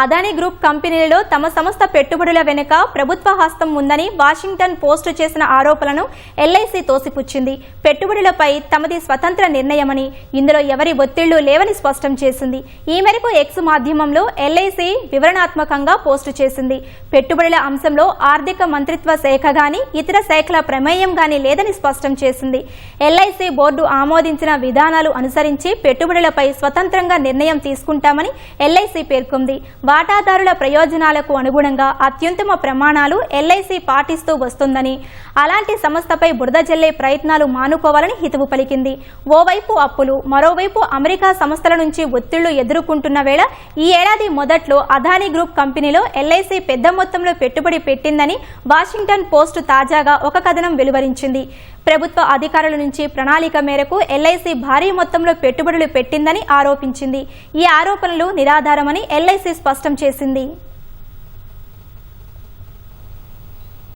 Adani group కంపెనీలలో తమ సంస్థ పెట్టుబడుల వెనుక ప్రభుత్వ హస్తం ఉందని వాషింగ్టన్ పోస్ట్ చేసిన ఆరోపణలను ఎల్ఐసి తోసిపుచ్చింది. పెట్టుబడులపై తమది స్వతంత్ర నిర్ణయమని ఇందులో ఎవరి ఒత్తిళ్ళు లేవని స్పష్టం చేసింది. ఈ మేరకు ఎక్స్ మాధ్యమంలో ఎల్ఐసి వివరణాత్మకంగా పోస్టు చేసింది. పెట్టుబడుల అంశంలో ఆర్థిక మంత్రిత్వ శాఖ గాని ఇతర శాఖల ప్రమేయం గాని లేదని స్పష్టం చేసింది. ఎల్ఐసి బోర్డు ఆమోదించిన విధానాలు అనుసరించి పెట్టుబడులపై స్వతంత్రంగా నిర్ణయం తీసుకుంటామని ఎల్ఐసి పేర్కొంది. వాటాదారుల ప్రయోజనాలకు అనుగుణంగా అత్యుత్తమ ప్రమాణాలు ఎల్ఐసి పాటిస్తూ వస్తుందని అలాంటి సంస్థపై బురద జల్లే ప్రయత్నాలు మానుకోవాలని హితవు పలికింది. ఓవైపు అప్పులు మరోవైపు అమెరికా సంస్థల నుంచి ఒత్తిళ్ళు ఎదుర్కొంటున్న వేళ ఈ ఏడాది మొదట్లో అదానీ గ్రూప్ కంపెనీలో ఎల్ఐసి పెద్ద మొత్తంలో పెట్టుబడి పెట్టిందని వాషింగ్టన్ పోస్ట్ తాజాగా ఒక కథనం వెలువరించింది. ప్రభుత్వ అధికారుల నుంచి ప్రణాళిక మేరకు ఎల్ఐసి భారీ మొత్తంలో పెట్టుబడులు పెట్టిందని ఆరోపించింది. ఈ ఆరోపణలు నిరాధారమని ఎల్ఐసి స్పష్టం స్పష్టం చేసింది.